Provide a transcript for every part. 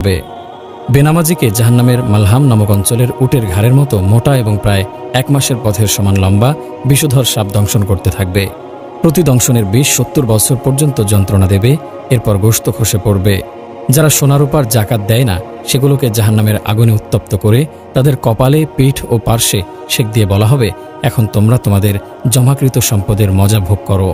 হবে। বেনামাজিকে জাহান্নামের মালহাম নামক অঞ্চলের উটের ঘাড়ের মতো মোটা এবং প্রায় এক মাসের পথের সমান লম্বা বিষধর সাপ দংশন করতে থাকবে। প্রতি দংশনের বিষ সত্তর বছর পর্যন্ত যন্ত্রণা দেবে, এরপর গোস্ত খসে পড়বে। যারা সোনারূপার জাকাত দেয় না, সেগুলোকে জাহান্নামের আগুনে উত্তপ্ত করে তাদের কপালে, পিঠ ও পার্শ্বে সেক দিয়ে বলা হবে, এখন তোমরা তোমাদের জমাকৃত সম্পদের মজা ভোগ করো।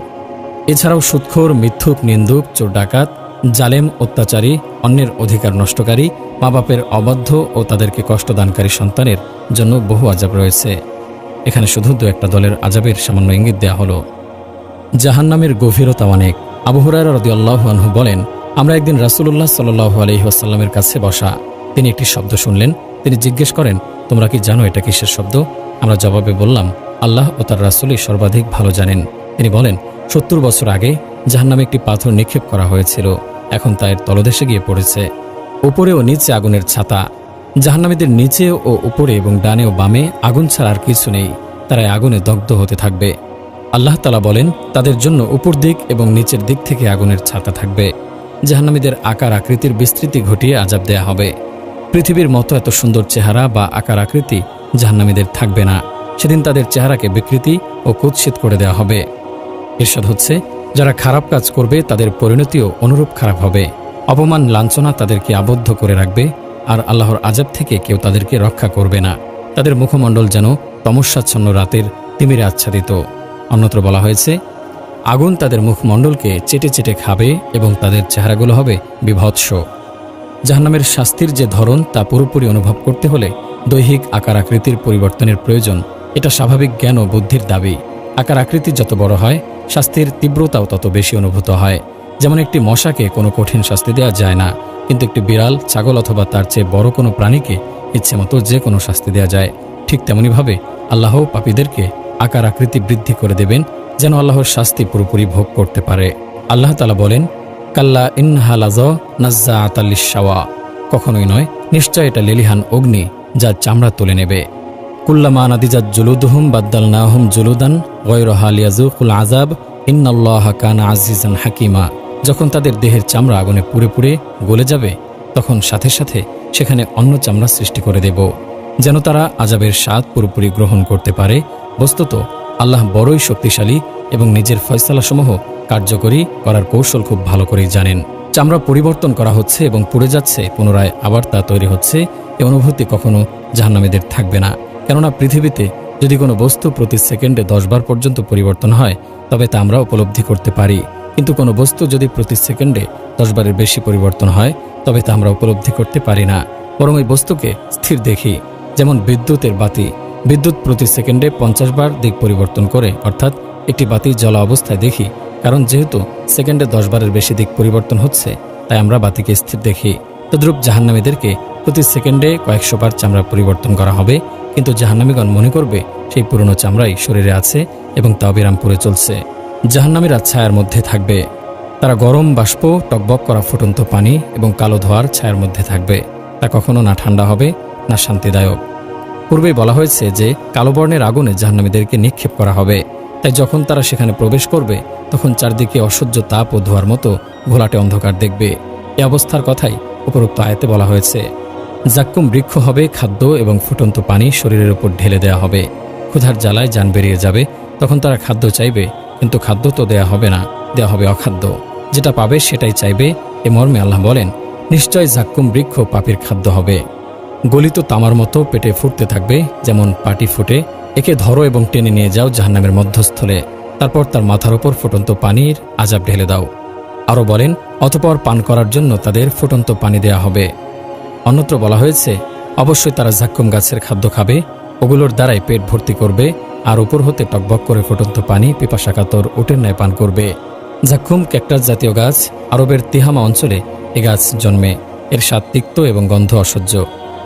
এছাড়াও সুৎখোর, মিথ্যুক, নিন্দুক, চোর, ডাকাত জালেম অত্যাচারী, অন্যের অধিকার নষ্টকারী মা বাপের অবাধ্য ও তাদেরকে কষ্টদানকারী সন্তানের জন্য বহু আজাব রয়েছে। এখানে শুধু দু একটা দলের আজাবের সামান্য ইঙ্গিত দেওয়া হলো। জাহান্নামের গভীরতা অনেক। আবু হুরায়রা রাদিয়াল্লাহু আনহু বলেন, আমরা একদিন রাসূলুল্লাহ সাল্লাল্লাহু আলাইহি ওয়াসাল্লামের কাছে বসা। তিনি একটি শব্দ শুনলেন। তিনি জিজ্ঞেস করেন, তোমরা কি জানো এটা কিসের শব্দ? আমরা জবাবে বললাম, আল্লাহ ও তার রাসূলই সর্বাধিক ভালো জানেন। তিনি বলেন, সত্তর বছর আগে জাহান্নামে একটি পাথর নিক্ষেপ করা হয়েছিল। এখন তা এর তলদেশে গিয়ে পড়েছে। উপরে ও নিচে আগুনের ছাতা। জাহান্নামীদের নিচে ও উপরে এবং ডানে ও বামে আগুন ছাড়া আর কিছু নেই। তারা আগুনে দগ্ধ হতে থাকবে। আল্লাহ তালা বলেন, তাদের জন্য উপর দিক এবং নিচের দিক থেকে আগুনের ছাতা থাকবে। জাহান্নামীদের আকার আকৃতির বিস্তৃতি ঘটিয়ে আজাব দেয়া হবে। পৃথিবীর মতো এত সুন্দর চেহারা বা আকার আকৃতি জাহান্নামীদের থাকবে না। সেদিন তাদের চেহারাকে বিকৃতি ও কুৎসিত করে দেওয়া হবে। এরশাদ হচ্ছে যারা খারাপ কাজ করবে, তাদের পরিণতিও অনুরূপ খারাপ হবে। অপমান, লাঞ্ছনা তাদেরকে আবদ্ধ করে রাখবে, আর আল্লাহর আজাব থেকে কেউ তাদেরকে রক্ষা করবে না। তাদের মুখমণ্ডল যেন তমস্যাচ্ছন্ন রাতের তিমিরে আচ্ছাদিত। অন্যত্র বলা হয়েছে, আগুন তাদের মুখমণ্ডলকে চেটে চেটে খাবে এবং তাদের চেহারাগুলো হবে বিভৎস। জাহান্নামের শাস্তির যে ধরন, তা পুরোপুরি অনুভব করতে হলে দৈহিক আকার আকৃতির পরিবর্তনের প্রয়োজন, এটা স্বাভাবিক জ্ঞান ও বুদ্ধির দাবি। আকার আকৃতি যত বড় হয়, শাস্তির তীব্রতাও তত বেশি অনুভূত হয়। যেমন একটি মশাকে কোনো কঠিন শাস্তি দেওয়া যায় না, কিন্তু একটি বিড়াল, ছাগল অথবা তার চেয়ে বড় কোনো প্রাণীকে ইচ্ছে মতো যে কোনো শাস্তি দেওয়া যায়। ঠিক তেমনিভাবে আল্লাহ পাপীদেরকে আকার আকৃতি বৃদ্ধি করে দেবেন, যেন আল্লাহর শাস্তি পুরোপুরি ভোগ করতে পারে। আল্লাহ তালা বলেন, কাল্লা ইনহালাজ নাজ্জা আতাল্লিশাওয়া কখনোই নয়, নিশ্চয় এটা লেলিহান অগ্নি যা চামড়া তুলে নেবে। কুল্লামা নাদিজাত জুলুদহুম বাদ্দাল নাহম জুলুদান আজাব ইন্নাল্লাহ কান আজিজান হাকিমা। যখন তাদের দেহের চামড়া আগুনে পুড়ে পুড়ে গলে যাবে, তখন সাথে সাথে সেখানে অন্য চামড়া সৃষ্টি করে দেব। যেন তারা আজাবের স্বাদ পুরোপুরি গ্রহণ করতে পারে, বস্তুত আল্লাহ বড়ই শক্তিশালী এবং নিজের ফয়সালাসমূহ কার্যকরী করার কৌশল খুব ভালো করেই জানেন। চামড়া পরিবর্তন করা হচ্ছে এবং পুড়ে যাচ্ছে, পুনরায় আবার তা তৈরি হচ্ছে, এ অনুভূতি কখনো জাহান্নামীদের থাকবে না। কেননা পৃথিবীতে যদি কোনো বস্তু প্রতি সেকেন্ডে দশবার পর্যন্ত পরিবর্তন হয়, তবে তা আমরা উপলব্ধি করতে পারি। কিন্তু কোনো বস্তু যদি প্রতি সেকেন্ডে দশবারের বেশি পরিবর্তন হয়, তবে তা আমরা উপলব্ধি করতে পারি না। বরং ওই বস্তুকে স্থির দেখি, যেমন বিদ্যুতের বাতি। বিদ্যুৎ প্রতি সেকেন্ডে পঞ্চাশ বার দিক পরিবর্তন করে, অর্থাৎ একটি বাতি জ্বলা অবস্থায় দেখি, কারণ যেহেতু সেকেন্ডে দশ বারের বেশি দিক পরিবর্তন হচ্ছে, তাই আমরা বাতিকে স্থির দেখি। তদ্রূপ জাহান্নামীদেরকে প্রতি সেকেন্ডে কয়েকশো বার চামড়া পরিবর্তন করা হবে। কিন্তু জাহান্নামীগণ মনে করবে, সেই পুরনো চামড়াই শরীরে আছে এবং তা বিরাম করে চলছে। জাহান্নামীরা ছায়ার মধ্যে থাকবে। তারা গরম বাষ্প, টকবক করা ফুটন্ত পানি এবং কালো ধোয়ার ছায়ার মধ্যে থাকবে। তা কখনো না ঠান্ডা হবে, না শান্তিদায়ক। পূর্বেই বলা হয়েছে যে, কালো বর্ণের আগুনে জাহান্নামীদেরকে নিক্ষেপ করা হবে। তাই যখন তারা সেখানে প্রবেশ করবে, তখন চারদিকে অসহ্য তাপ ও ধোয়ার মতো ঘোলাটে অন্ধকার দেখবে। এ অবস্থার কথাই উপরোক্ত আয়াতে বলা হয়েছে, জাক্কুম বৃক্ষ হবে, খাদ্য এবং ফুটন্ত পানি শরীরের উপর ঢেলে দেয়া হবে। ক্ষুধার জ্বালায় যান বেরিয়ে যাবে, তখন তারা খাদ্য চাইবে, কিন্তু খাদ্য তো দেয়া হবে না, দেয়া হবে অখাদ্য। যেটা পাবে সেটাই চাইবে। এ মর্মে আল্লাহ বলেন, নিশ্চয় জাক্কুম বৃক্ষ পাপির খাদ্য হবে। গলিত তামার মতো পেটে ফুটতে থাকবে, যেমন পাটি ফুটে, একে ধরো এবং টেনে নিয়ে যাও জাহান্নামের মধ্যস্থলে। তারপর তার মাথার ওপর ফুটন্ত পানির আজাব ঢেলে দাও। আরও বলেন, অতপর পান করার জন্য তাদের ফুটন্ত পানি দেয়া হবে। অন্যত্র বলা হয়েছে, অবশ্যই তারা ঝাক্কুম গাছের খাদ্য খাবে, ওগুলোর দ্বারাই পেট ভর্তি করবে, আর উপর হতে টকবক করে ফুটন্ত পানি পিপাসাকাতর উটের ন্যায় পান করবে। জাক্কুম ক্যাকটাস জাতীয় গাছ, আরবের তিহামা অঞ্চলে এ গাছ জন্মে। এর স্বাদ তিক্ত এবং গন্ধ অসহ্য।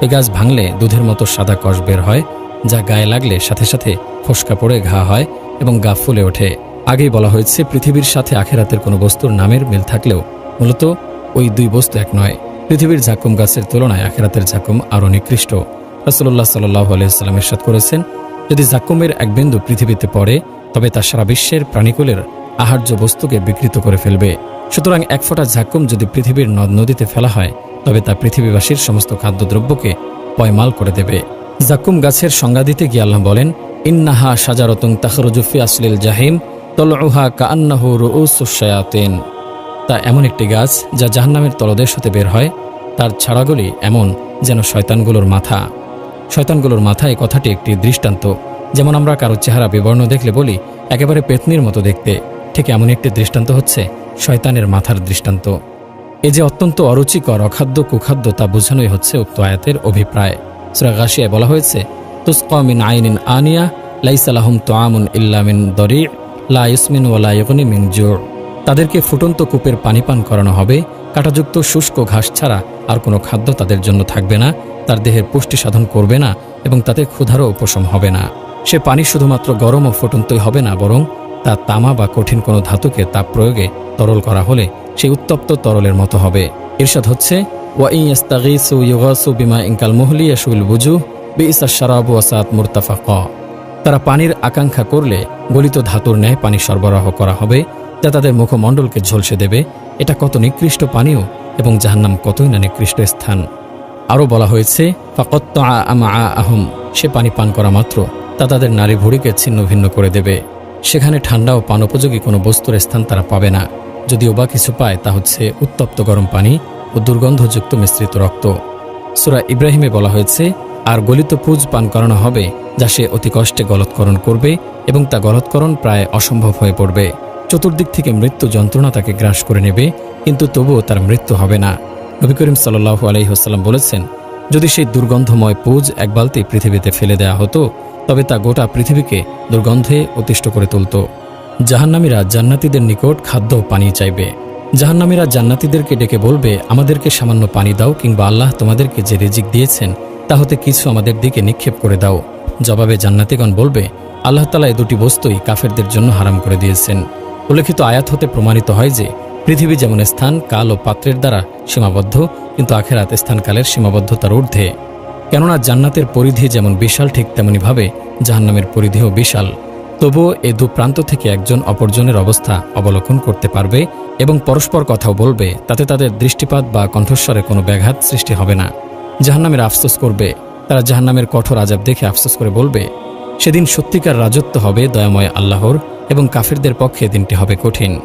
এ গাছ ভাঙলে দুধের মতো সাদা কষ বের হয়, যা গায়ে লাগলে সাথে সাথে ফসকা পড়ে ঘা হয় এবং গা ফুলে ওঠে। আগেই বলা হয়েছে, পৃথিবীর সাথে আখেরাতের কোনো বস্তুর নামের মিল থাকলেও মূলত ওই দুই বস্তু এক নয়। পৃথিবীর ঝাকুম গাছের তুলনায় আখেরাতের ঝাকুম আরও নিকৃষ্ট। রসল্লাহ সাল্লাহ আলাইসাল্লাম এরশাদ করেছেন, যদি জাকুমের এক বিন্দু পৃথিবীতে পড়ে, তবে তা সারা বিশ্বের প্রাণীকুলের আহার্য বস্তুকে বিকৃত করে ফেলবে। সুতরাং এক ফোঁটা ঝাকুম যদি পৃথিবীর নদ নদীতে ফেলা হয়, তবে তা পৃথিবীবাসীর সমস্ত খাদ্যদ্রব্যকে পয়মাল করে দেবে। জাকুম গাছের সংজ্ঞা দিতে গিয়ে আল্লাহ বলেন, ইন্নাহা সাজারতুং তাখরুজুফি আসলিল জাহিম। তলউহা কান্নাহু রুউসুশায়াতিন তা এমন একটি গাছ যা জাহান্নামের তলদেশ হতে বের হয়, তার ছাড়াগুলি এমন যেন শয়তানগুলোর মাথা। শয়তানগুলোর মাথায় কথাটি একটি দৃষ্টান্ত, যেমন আমরা কারও চেহারা বিবর্ণ দেখলে বলি, একেবারে পেতনির মতো দেখতে। ঠিক এমন একটি দৃষ্টান্ত হচ্ছে শয়তানের মাথার দৃষ্টান্ত। এ যে অত্যন্ত অরুচিকর অখাদ্য কুখাদ্য তা বোঝানোই হচ্ছে উক্ত আয়াতের অভিপ্রায়। সুরা গাশিয়ায় বলা হয়েছে তুস্কমিন আইনিন আনিয়া লাইসালাহুম তোয়ামুন ইল্লামিন দরি। লা ইসমিন ওয়ালা ইগনি মিন জোর। তাদেরকে ফুটন্ত কূপের পানি পান করানো হবে। কাঁটাযুক্ত শুষ্ক ঘাস ছাড়া আর কোনো খাদ্য তাদের জন্য থাকবে না। তার দেহের পুষ্টি সাধন করবে না এবং তাতে ক্ষুধারও উপশম হবে না। সে পানি শুধুমাত্র গরম ও ফুটন্তই হবে না, বরং তা তামা বা কঠিন কোনো ধাতুকে তাপ প্রয়োগে তরল করা হলে সেই উত্তপ্ত তরলের মতো হবে। এরশাদ হচ্ছে ওয়াইয়াস্তাগিসু ইউগাসু বিমা ইনকাল মুহলি ইয়াসুল বুজু বিইসা শারাবু ওয়াসাত মুরতাফাক। তারা পানির আকাঙ্ক্ষা করলে গলিত ধাতুর ন্যায় পানি সরবরাহ করা হবে, যা তাদের মুখমণ্ডলকে ঝলসে দেবে। এটা কত নিকৃষ্ট পানীয় এবং জাহান্নাম কতই না নিকৃষ্ট স্থান। আরও বলা হয়েছে ফাকত্ত আমা আহম সে পানি পান করা মাত্র, তা তাদের নারী ভুড়িকে ছিন্ন ভিন্ন করে দেবে। সেখানে ঠান্ডা ও পানোপযোগী কোনো বস্তুর স্থান তারা পাবে না। যদিও বা কিছু পায়, তা হচ্ছে উত্তপ্ত গরম পানি ও দুর্গন্ধযুক্ত মিশ্রিত রক্ত। সুরা ইব্রাহিমে বলা হয়েছে আর গলিত পুজ পান করানো হবে, যা সে অতি কষ্টে গলৎকরণ করবে এবং তা গলৎকরণ প্রায় অসম্ভব হয়ে পড়বে। চতুর্দিক থেকে মৃত্যু যন্ত্রণা তাকে গ্রাস করে নেবে, কিন্তু তবুও তার মৃত্যু হবে না। নবী করিম সাল্লাহু আলহিহাস্লাম বলেছেন, যদি সেই দুর্গন্ধময় পুজ এক বালতি পৃথিবীতে ফেলে দেয়া হতো, তবে তা গোটা পৃথিবীকে দুর্গন্ধে অতিষ্ঠ করে তুলত। জাহান্নামীরা জান্নাতীদের নিকট খাদ্য পানি চাইবে। জাহান্নামীরা জান্নাতীদেরকে ডেকে বলবে, আমাদেরকে সামান্য পানি দাও কিংবা আল্লাহ তোমাদেরকে যে রিজিক দিয়েছেন তা হতে কিছু আমাদের দিকে নিক্ষেপ করে দাও। জবাবে জান্নাতিগণ বলবে, আল্লাহ তালা এ দুটি বস্তুই কাফেরদের জন্য হারাম করে দিয়েছেন। উল্লেখিত আয়াত হতে প্রমাণিত হয় যে, পৃথিবী যেমন স্থান, কাল ও পাত্রের দ্বারা সীমাবদ্ধ, কিন্তু আখেরাত স্থানকালের সীমাবদ্ধতার ঊর্ধ্বে। কেননা জান্নাতের পরিধি যেমন বিশাল, ঠিক তেমনিভাবে জাহান্নামের পরিধিও বিশাল। তবুও এ দু প্রান্ত থেকে একজন অপরজনের অবস্থা অবলোকন করতে পারবে এবং পরস্পর কথাও বলবে, তাতে তাদের দৃষ্টিপাত বা কণ্ঠস্বরে কোনো ব্যাঘাত সৃষ্টি হবে না। জাহান্নামের আফসোস করবে। তারা জাহান্নামের কঠোর আজাব দেখে আফসোস করে বলবে, সেদিন সত্যিকার রাজত্ব হবে দয়াময় আল্লাহর এবং কাফিরদের পক্ষে দিনটি হবে কঠিন।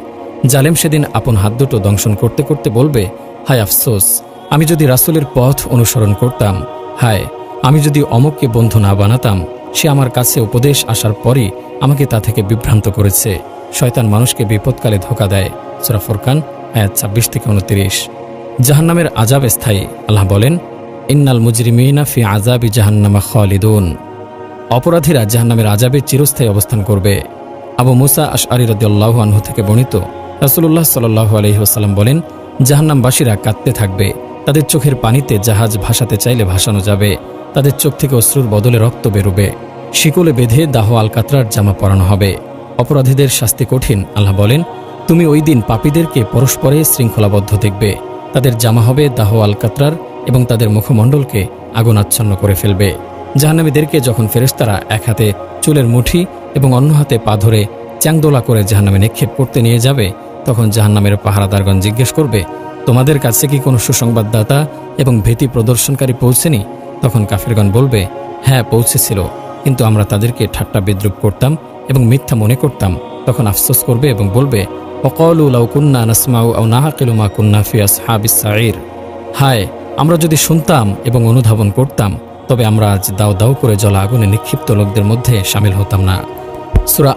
জালেম সেদিন আপন হাত দুটো দংশন করতে করতে বলবে, হায় আফসোস, আমি যদি রাসুলের পথ অনুসরণ করতাম, হায়, আমি যদি অমককে বন্ধু না বানাতাম, সে আমার কাছে উপদেশ আসার পরই আমাকে তা থেকে বিভ্রান্ত করেছে। শয়তান মানুষকে বিপদকালে ধোকা দেয়। সুরা ফোরকান, আয়াত ছাব্বিশ থেকে উনত্রিশ। জাহান্নামের আজাব স্থায়ী। আল্লাহ বলেন ইন্নাল মুজরিমিনা ফি আজাবি জাহান্নামা খালিদুন। অপরাধীরা জাহান্নামের আজাবে চিরস্থায়ী অবস্থান করবে। আবু মুসা আশ আলী রদ্দাল্লাহ আনহু থেকে বর্ণিত রাসুল্লাহ সাল্লাহ আলহিহাসাল্লাম বলেন, জাহান্নামবাসীরা কাঁদতে থাকবে। তাদের চোখের পানিতে জাহাজ ভাসাতে চাইলে ভাসানো যাবে। তাদের চোখ থেকে অশ্রুর বদলে রক্ত বেরোবে। শিকলে বেঁধে দাহ আলকাতরার জামা পরানো হবে। অপরাধীদের শাস্তি কঠিন, আল্লাহ বলেন, তুমি ওই দিন পাপীদেরকে পরস্পরে শৃঙ্খলাবদ্ধ দেখবে। তাদের জামা হবে দাহ আলকাতরার এবং তাদের মুখমণ্ডলকে আগুন আচ্ছন্ন করে ফেলবে। জাহান্নামীদেরকে যখন ফেরেশতারা এক হাতে চুলের মুঠি এবং অন্য হাতে পা ধরে চ্যাংদোলা করে জাহান্নামে নিক্ষেপ করতে নিয়ে যাবে, তখন জাহান্নামের পাহারাদারগণ জিজ্ঞেস করবে, তোমাদের কাছে কি কোনো সুসংবাদদাতা এবং ভীতি প্রদর্শনকারী পৌঁছেনি তখন কাফিরগণ বলবে হ্যাঁ পৌঁছেছিল, কিন্তু আমরা তাদেরকে ঠাট্টা বিদ্রুপ করতাম এবং মিথ্যা মনে করতাম। তখন আফসোস করবে এবং বলবে অকলু লাউ কুন্না নাসমাউ আও নাহাকিলু মা কুন্না ফি আসহাবিস সাঈর। হায় আমরা যদি শুনতাম এবং অনুধাবন করতাম, তবে আমরা আজ দাও দাও করে জলা আগুনে নিক্ষিপ্ত লোকদের মধ্যে সামিল হতাম না। সুরা